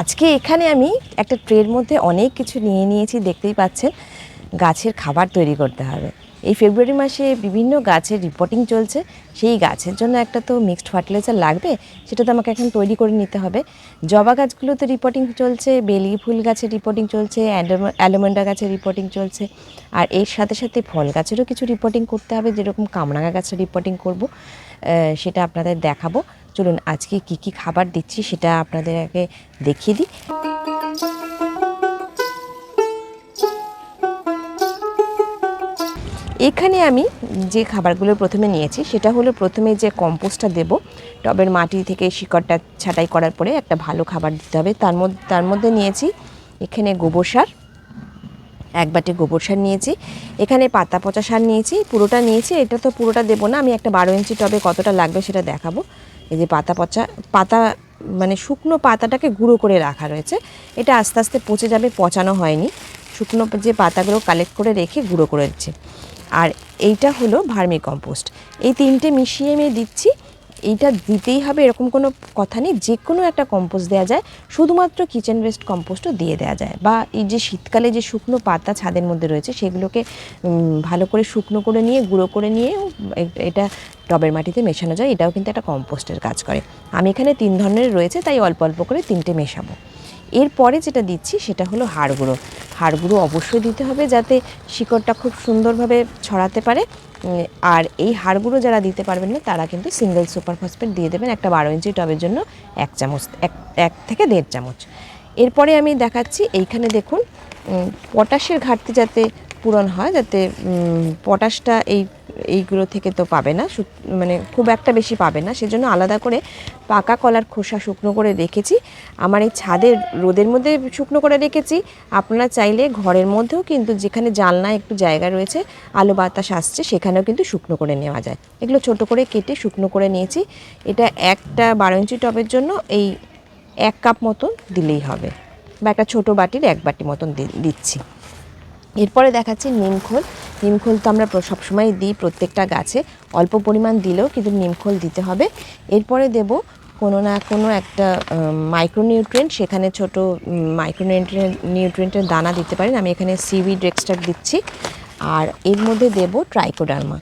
আজকে এখানে আমি একটা ট্রের মধ্যে অনেক কিছু নিয়ে নিয়েছি, দেখতেই পাচ্ছেন। গাছের খাবার তৈরি করতে হবে। এই ফেব্রুয়ারি মাসে বিভিন্ন গাছের রিপোর্টিং চলছে। সেই গাছের জন্য একটা তো মিক্সড ফার্টিলাইজার লাগবে, সেটা তো আমাকে এখন তৈরি করে নিতে হবে। জবা গাছগুলোতে রিপোর্টিং চলছে, বেলি ফুল গাছের রিপোর্টিং চলছে অ্যালোমেন্ডা গাছের রিপোর্টিং চলছে। আর এর সাথে সাথে ফল গাছেরও কিছু রিপোর্টিং করতে হবে, যেরকম কামরাঙা গাছের রিপোর্টিং করব সেটা আপনাদের দেখাবো। চলুন আজকে কি কি খাবার দিচ্ছি সেটা আপনাদের আগে দেখিয়ে দিই। এখানে আমি যে খাবারগুলো প্রথমে নিয়েছি সেটা হলো প্রথমে যে কম্পোস্টটা দেব, টবের মাটি থেকে শিকড়টা ছাঁটাই করার পরে একটা ভালো খাবার দিতে হবে। তার মধ্যে তার মধ্যে নিয়েছি এখানে গোবর সার, এক বাটি গোবর সার নিয়েছি। এখানে পাতা পচা সার নিয়েছি, পুরোটা নিয়েছি। এটা তো পুরোটা দেবো না, আমি একটা বারো ইঞ্চি টবে কতটা লাগবে সেটা দেখাবো। এই যে পাতা পচা, পাতা মানে শুকনো পাতাটাকে গুঁড়ো করে রাখা রয়েছে। এটা আস্তে আস্তে পচে যাবে, পচানো হয়নি। শুকনো যে পাতাগুলো কালেক্ট করে রেখে গুঁড়ো করে দিচ্ছে। আর এইটা হলো ভার্মি কম্পোস্ট এই তিনটে মিশিয়ে আমি দিচ্ছি এইটা দিতেই হবে, এরকম কোনো কথা নেই। যে কোনো একটা কম্পোস্ট দেওয়া যায়, শুধুমাত্র কিচেন ওয়েস্ট কম্পোস্টও দিয়ে দেওয়া যায়। বা এই যে শীতকালে যে শুকনো পাতা ছাদের মধ্যে রয়েছে, সেগুলোকে ভালো করে শুকনো করে নিয়ে, গুঁড়ো করে নিয়ে এটা টবের মাটিতে মেশানো যায়। এটাও কিন্তু একটা কম্পোস্টের কাজ করে। আমি এখানে তিন ধরনের রয়েছে, তাই অল্প অল্প করে তিনটে মেশাবো। এরপরে যেটা দিচ্ছি সেটা হলো হাড় গুঁড়ো। হাড় গুঁড়ো অবশ্যই দিতে হবে যাতে শিকড়টা খুব সুন্দরভাবে ছড়াতে পারে। আর এই হাড় গুঁড়ো যারা দিতে পারবেন না, তারা কিন্তু সিঙ্গেল সুপার ফসফেট দিয়ে দেবেন একটা বারো ইঞ্চি টবের জন্য এক চামচ, এক এক থেকে দেড় চামচ। এরপরে আমি দেখাচ্ছি, এইখানে দেখুন পটাশের ঘাটতি যাতে পূরণ হয়, যাতে পটাশটা এই এইগুলো থেকে তো পাবে না মানে খুব একটা বেশি পাবে না। সেজন্য আলাদা করে পাকা কলার খোসা শুকনো করে রেখেছি। আমার এই ছাদের রোদের মধ্যে শুকনো করে রেখেছি। আপনারা চাইলে ঘরের মধ্যেও কিন্তু যেখানে জানলায় একটু জায়গা রয়েছে, আলো বাতাস আসছে, সেখানেও কিন্তু শুকনো করে নেওয়া যায়। এগুলো ছোট করে কেটে শুকনো করে নিয়েছি। এটা একটা বারো ইঞ্চি টবের জন্য এই এক কাপ মতন দিলেই হবে। বা একটা ছোটো বাটির এক বাটি মতন দিচ্ছি। এরপরে দেখাচ্ছি নিমখোল নিমখোল তো আমরা সবসময় দিই প্রত্যেকটা গাছে। অল্প পরিমাণ দিলেও কিন্তু নিমখোল দিতে হবে। এরপরে দেব কোনো না কোনো একটা মাইক্রোনিউট্রিয়েন্ট সেখানে ছোট মাইক্রোনিউট্রিয়েন্ট নিউট্রিয়েন্টের দানা দিতে পারেন। আমি এখানে সিভিড এক্সট্রাক্ট দিচ্ছি। আর এর মধ্যে দেব ট্রাইকোডার্মা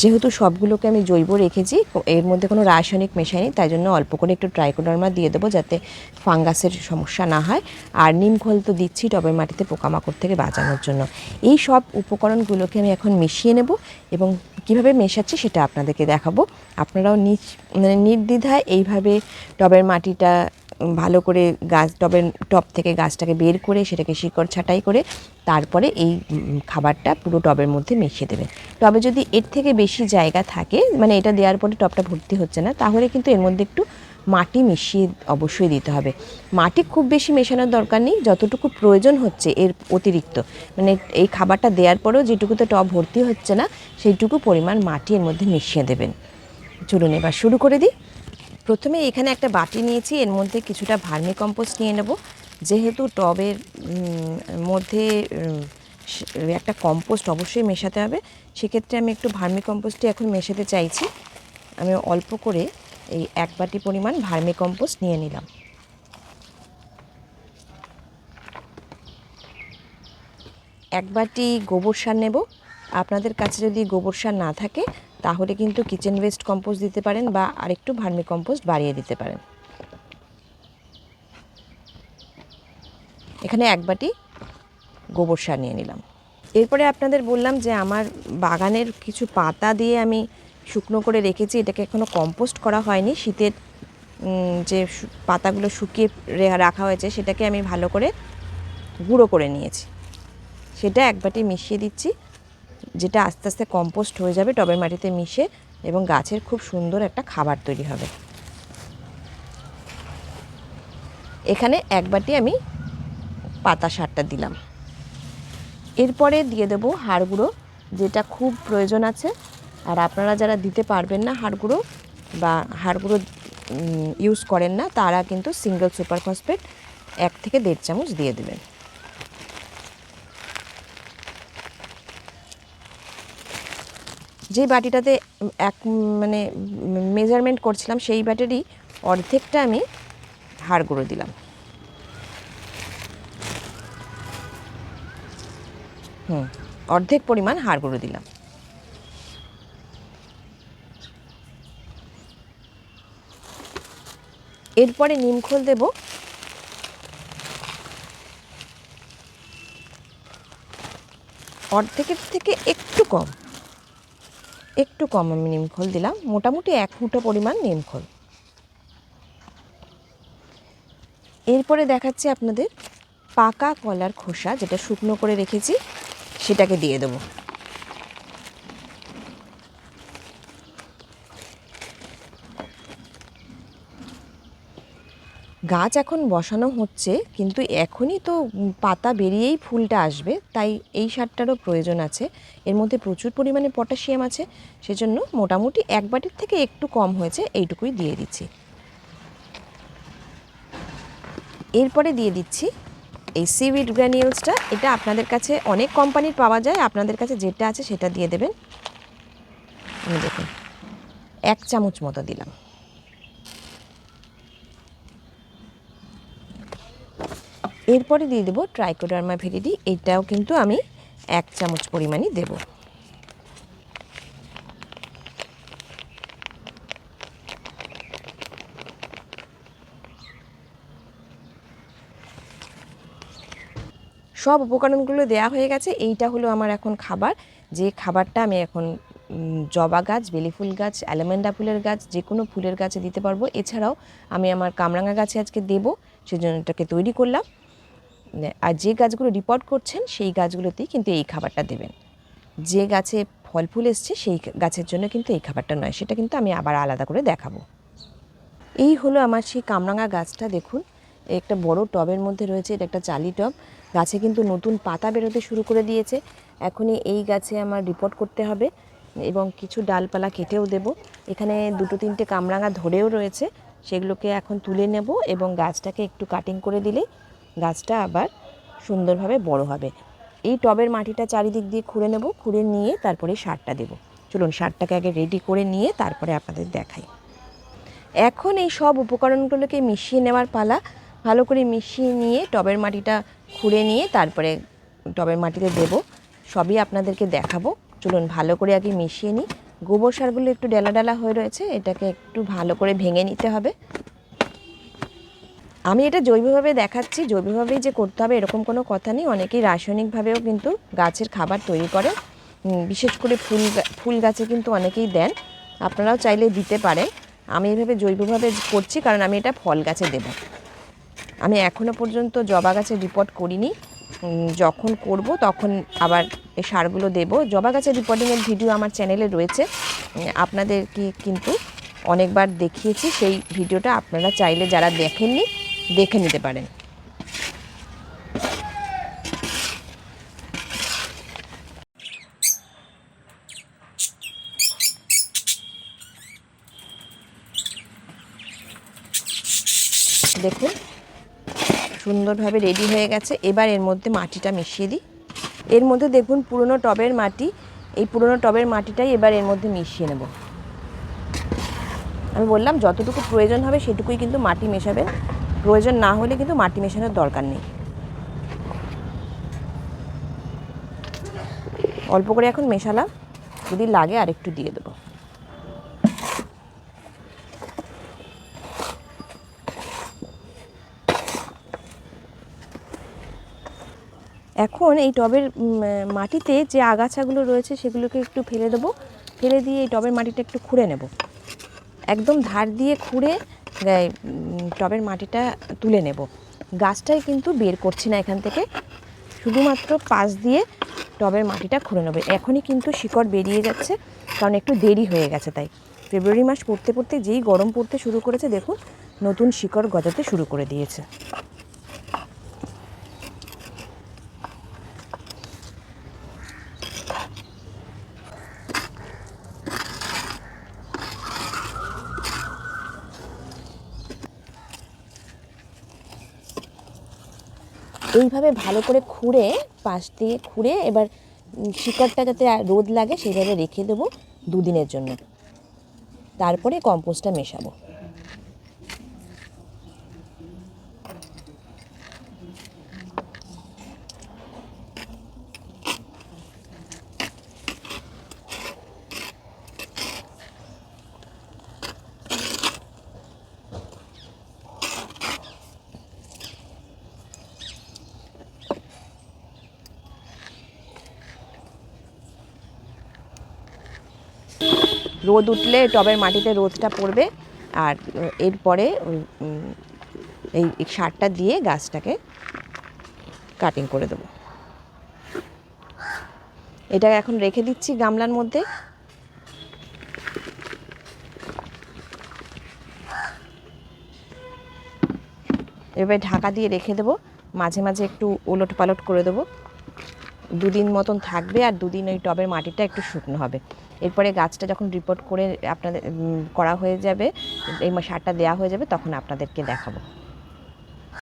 যেহেতু সবগুলোকে আমি জৈব রেখেছি এর মধ্যে কোনো রাসায়নিক মেশাইনি, তাই জন্য অল্প করে একটু ট্রাইকোডার্মা দিয়ে দেবো যাতে ফাঙ্গাসের সমস্যা না হয়। আর নিম খোল তো দিচ্ছি টবের মাটিতে পোকামাকড় থেকে বাঁচানোর জন্য। এই সব উপকরণগুলোকে আমি এখন মিশিয়ে নেব এবং কীভাবে মেশাচ্ছি সেটা আপনাদেরকে দেখাবো। আপনারাও নিজ মানে নির্দ্বিধায় এইভাবে টবের মাটিটা ভালো করে গাছ টবের টব থেকে গাছটাকে বের করে সেটাকে শিকড় ছাঁটাই করে তারপরে এই খাবারটা পুরো টবের মধ্যে মিশিয়ে দেবেন টবে যদি এর থেকে বেশি জায়গা থাকে মানে এটা দেওয়ার পরে টবটা ভর্তি হচ্ছে না, তাহলে কিন্তু এর মধ্যে একটু মাটি মিশিয়ে অবশ্যই দিতে হবে। মাটি খুব বেশি মেশানোর দরকার নেই, যতটুকু প্রয়োজন হচ্ছে এর অতিরিক্ত। মানে এই খাবারটা দেওয়ার পরেও যেটুকুতে টব ভর্তি হচ্ছে না, সেইটুকু পরিমাণ মাটি এর মধ্যে মিশিয়ে দেবেন। চলুন এবার শুরু করে দিই। প্রথমে এখানে একটা বাটি নিয়েছি, এর মধ্যে কিছুটা ভার্মি কম্পোস্ট নিয়ে নেব। যেহেতু টবের মধ্যে একটা কম্পোস্ট অবশ্যই মেশাতে হবে, সেক্ষেত্রে আমি একটু ভার্মি কম্পোস্টই এখন মেশাতে চাইছি। আমি অল্প করে এই এক বাটি পরিমাণ ভার্মি কম্পোস্ট নিয়ে নিলাম। এক বাটি গোবর সার নেব। আপনাদের কাছে যদি গোবর সার না থাকে তাহলে কিন্তু কিচেন ওয়েস্ট কম্পোস্ট দিতে পারেন বা আরেকটু ভার্মি কম্পোস্ট বাড়িয়ে দিতে পারেন। এখানে এক বাটি গোবর সার নিয়ে নিলাম। এরপরে আপনাদের বললাম যে আমার বাগানের কিছু পাতা দিয়ে আমি শুকনো করে রেখেছি, এটাকে এখনও কম্পোস্ট করা হয়নি। শীতের যে পাতাগুলো শুকিয়ে রাখা হয়েছে, সেটাকে আমি ভালো করে গুঁড়ো করে নিয়েছি। সেটা এক বাটি মিশিয়ে দিচ্ছি। যেটা আস্তে আস্তে কম্পোস্ট হয়ে যাবে টবের মাটিতে মিশে এবং গাছের খুব সুন্দর একটা খাবার তৈরি হবে। এখানে এক বাটি আমি পাতা সারটা দিলাম। এরপরে দিয়ে দেবো হাড় গুঁড়ো, যেটা খুব প্রয়োজন আছে। আর আপনারা যারা দিতে পারবেন না হাড় গুঁড়ো বা হাড় গুঁড়ো ইউজ করেন না, তারা কিন্তু সিঙ্গেল সুপার ফসফেট এক থেকে দেড় চামচ দিয়ে দেবেন। যে বাটিটাতে এক মানে মেজারমেন্ট করছিলাম, সেই বাটিরই অর্ধেকটা আমি হাড় গুঁড়ো দিলাম। হুম, অর্ধেক পরিমাণ হাড় গুঁড়ো দিলাম। এরপরে নিমখোল দেব। অর্ধেকের থেকে একটু কম। একটু কম আমি নিমখোল দিলাম। মোটামুটি এক ফুটো পরিমাণ নিমখোল। এরপরে দেখাচ্ছি আপনাদের পাকা কলার খোসা, যেটা শুকনো করে রেখেছি, সেটাকে দিয়ে দেবো। গাছ এখন বসানো হচ্ছে, কিন্তু এখনই তো পাতা বেরিয়েই ফুলটা আসবে, তাই এই সারটারও প্রয়োজন আছে। এর মধ্যে প্রচুর পরিমাণে পটাশিয়াম আছে, সেজন্য মোটামুটি এক বাটির থেকে একটু কম হয়েছে, এইটুকুই দিয়ে দিচ্ছি। এরপরে দিয়ে দিচ্ছি এই সিউইড গ্র্যানিউলসটা, এটা আপনাদের কাছে অনেক কোম্পানির পাওয়া যায়, আপনাদের কাছে যেটা আছে সেটা দিয়ে দেবেন। দেখুন, এক চামচ মতো দিলাম। এরপরে দিয়ে দেবো ট্রাইকোডার্মা ভেরিডি এটাও কিন্তু আমি এক চামচ পরিমাণই দেব। সব উপকরণগুলো দেয়া হয়ে গেছে, এইটা হলো আমার এখন খাবার। যে খাবারটা আমি এখন জবা গাছ বেলি ফুল গাছ, অ্যালামেন্ডা ফুলের গাছ, যে কোনো ফুলের গাছে দিতে পারব। এছাড়াও আমি আমার কামরাঙা গাছে আজকে দেবো, সেজন্য এটাকে তৈরি করলাম। আর যে গাছগুলো রিপোর্ট করছেন, সেই গাছগুলোতেই কিন্তু এই খাবারটা দেবেন। যে গাছে ফল ফুল এসছে, সেই গাছের জন্য কিন্তু এই খাবারটা নয়, সেটা কিন্তু আমি আবার আলাদা করে দেখাবো। এই হলো আমার সেই কামরাঙা গাছটা, দেখুন। একটা বড় টবের মধ্যে রয়েছে, এটা একটা চালি টব। গাছে কিন্তু নতুন পাতা বেরোতে শুরু করে দিয়েছে। এখনই এই গাছে আমার রিপোর্ট করতে হবে এবং কিছু ডালপালা কেটেও দেব। এখানে দুটো তিনটে কামরাঙা ধরেও রয়েছে, সেগুলোকে এখন তুলে নেব এবং গাছটাকে একটু কাটিং করে দিলেই গাছটা আবার সুন্দরভাবে বড় হবে। এই টবের মাটিটা চারিদিক দিয়ে খুঁড়ে নেব, খুঁড়ে নিয়ে তারপরে সারটা দেব। চলুন সারটাকে আগে রেডি করে নিয়ে তারপরে আপনাদের দেখাই। এখন এই সব উপকরণগুলোকে মিশিয়ে নেওয়ার পালা, ভালো করে মিশিয়ে নিয়ে টবের মাটিটা খুঁড়ে নিয়ে তারপরে টবের মাটিতে দেব। সবই আপনাদেরকে দেখাবো। চলুন ভালো করে আগে মিশিয়ে নিই। গোবর সারগুলো একটু ডেলা ডেলা হয়ে রয়েছে, এটাকে একটু ভালো করে ভেঙে নিতে হবে। আমি এটা জৈবভাবে দেখাচ্ছি, জৈবভাবেই যে করতে হবে এরকম কোনো কথা নেই। অনেকেই রাসায়নিকভাবেও কিন্তু গাছের খাবার তৈরি করে। বিশেষ করে ফুল ফুল গাছে কিন্তু অনেকেই দেন। আপনারাও চাইলে দিতে পারেন। আমি এইভাবে জৈবভাবে করছি কারণ আমি এটা ফল গাছে দেব। আমি এখনও পর্যন্ত জবা গাছের রিপোর্ট করিনি। যখন করব তখন আবার এই সারগুলো দেব। জবা গাছের রিপোর্টিংয়ের ভিডিও আমার চ্যানেলে রয়েছে। আপনাদেরকে কিন্তু অনেকবার দেখিয়েছি। সেই ভিডিওটা আপনারা চাইলে যারা দেখেননি দেখে নিতে পারেন। দেখুন, সুন্দরভাবে রেডি হয়ে গেছে। এবার এর মধ্যে মাটিটা মিশিয়ে দিই। এর মধ্যে দেখুন, পুরনো টবের মাটি, এই পুরনো টবের মাটিটাই এবার এর মধ্যে মিশিয়ে নেব। আমি বললাম, যতটুকু প্রয়োজন হবে সেটুকুই কিন্তু মাটি মেশাবেন। প্রয়োজন না হলে কিন্তু মাটি মেশানোর দরকার নেই। অল্প করে এখন মেশালাম। যদি লাগে আর একটু দিয়ে দেবো। এখন এই টবের মাটিতে যে আগাছাগুলো রয়েছে সেগুলোকে একটু ফেলে দেবো। ফেলে দিয়ে এই টবের মাটিটা একটু খুঁড়ে নেব। একদম ধার দিয়ে খুঁড়ে টবের মাটিটা তুলে নেব। গাছটাই কিন্তু বের করছি না এখান থেকে। শুধুমাত্র পাশ দিয়ে টবের মাটিটা খুঁড়ে নেবে। এখনই কিন্তু শিকড় বেরিয়ে যাচ্ছে, কারণ একটু দেরি হয়ে গেছে তাই। ফেব্রুয়ারি মাস পড়তে পড়তে যেই গরম পড়তে শুরু করেছে, দেখুন, নতুন শিকড় গজাতে শুরু করে দিয়েছে। এইভাবে ভালো করে খুঁড়ে, পাশ দিয়ে খুঁড়ে এবার শিকড়টা যাতে রোদ লাগে সেইভাবে রেখে দেবো দুদিনের জন্য। তারপরে কম্পোস্টটা মেশাবো। রোদ উঠলে টবের মাটিতে রোদটা পড়বে আর এরপরে এই সারটা দিয়ে গাছটাকে কাটিং করে দেবো। এটা এখন রেখে দিচ্ছি গামলার মধ্যে। এবার ঢাকা দিয়ে রেখে দেবো। মাঝে মাঝে একটু ওলট পালট করে দেবো। দুদিন মতন থাকবে আর দুদিন ওই টবের মাটিটা একটু শুকনো হবে। এরপরে গাছটা যখন রিপোর্ট করে আপনাদের করা হয়ে যাবে, এই সারটা দেওয়া হয়ে যাবে, তখন আপনাদেরকে দেখাবো।